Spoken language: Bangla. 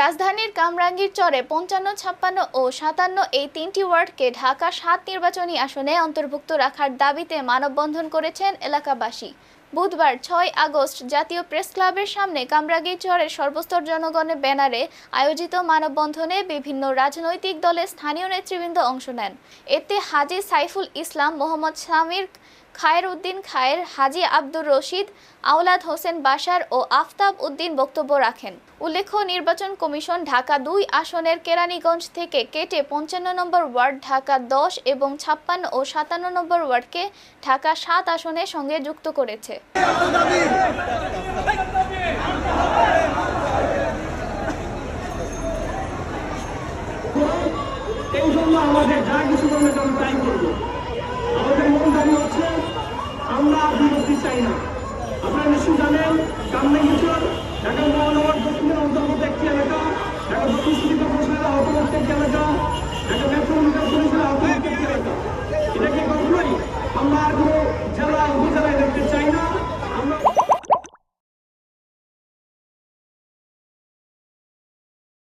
রাজধানীর কামরাঙ্গীর চরে পঞ্চান্ন, ছাপ্পান্ন ও সাতান্ন এই তিনটি ওয়ার্ডকে ঢাকা সাত নির্বাচনী আসনে অন্তর্ভুক্ত রাখার দাবিতে মানববন্ধন করেছেন এলাকাবাসী। বুধবার ছয় আগস্ট জাতীয় প্রেস ক্লাবের সামনে কামরাগি চরের সর্বস্তর জনগণের ব্যানারে আয়োজিত মানববন্ধনে বিভিন্ন রাজনৈতিক দলের স্থানীয় নেতৃবৃন্দ অংশ নেন। এতে হাজি সাইফুল ইসলাম, মোহাম্মদ সামির খায়ের উদ্দিন খায়ের, হাজি আব্দুর রশিদ, আওলাদ হোসেন বাশার ও আফতাব উদ্দিন বক্তব্য রাখেন। উল্লেখ্য, নির্বাচন কমিশন ঢাকা দুই আসনের কেরানীগঞ্জ থেকে কেটে পঞ্চান্ন নম্বর ওয়ার্ড, ঢাকা দশ এবং ছাপ্পান্ন ও সাতান্ন নম্বর ওয়ার্ডকে ঢাকা সাত আসনের সঙ্গে যুক্ত করেছে। এই জন্য আমাদের যা কিছু মনে করব তাই আমাদের মূল দাবি হচ্ছে আমরা বিরতি চাই না আপনারা নিশ্চয় জানেন কামনা হিচর ঢাকা মহানগর দক্ষিণের অন্তর্গত একটি এলাকা ঢাকা দক্ষিণ সিটি কর্পোরেশনের অন্তর্গত একটি এলাকা ঢাকা মেট্রোপলিটন পুলিশের আমরা আর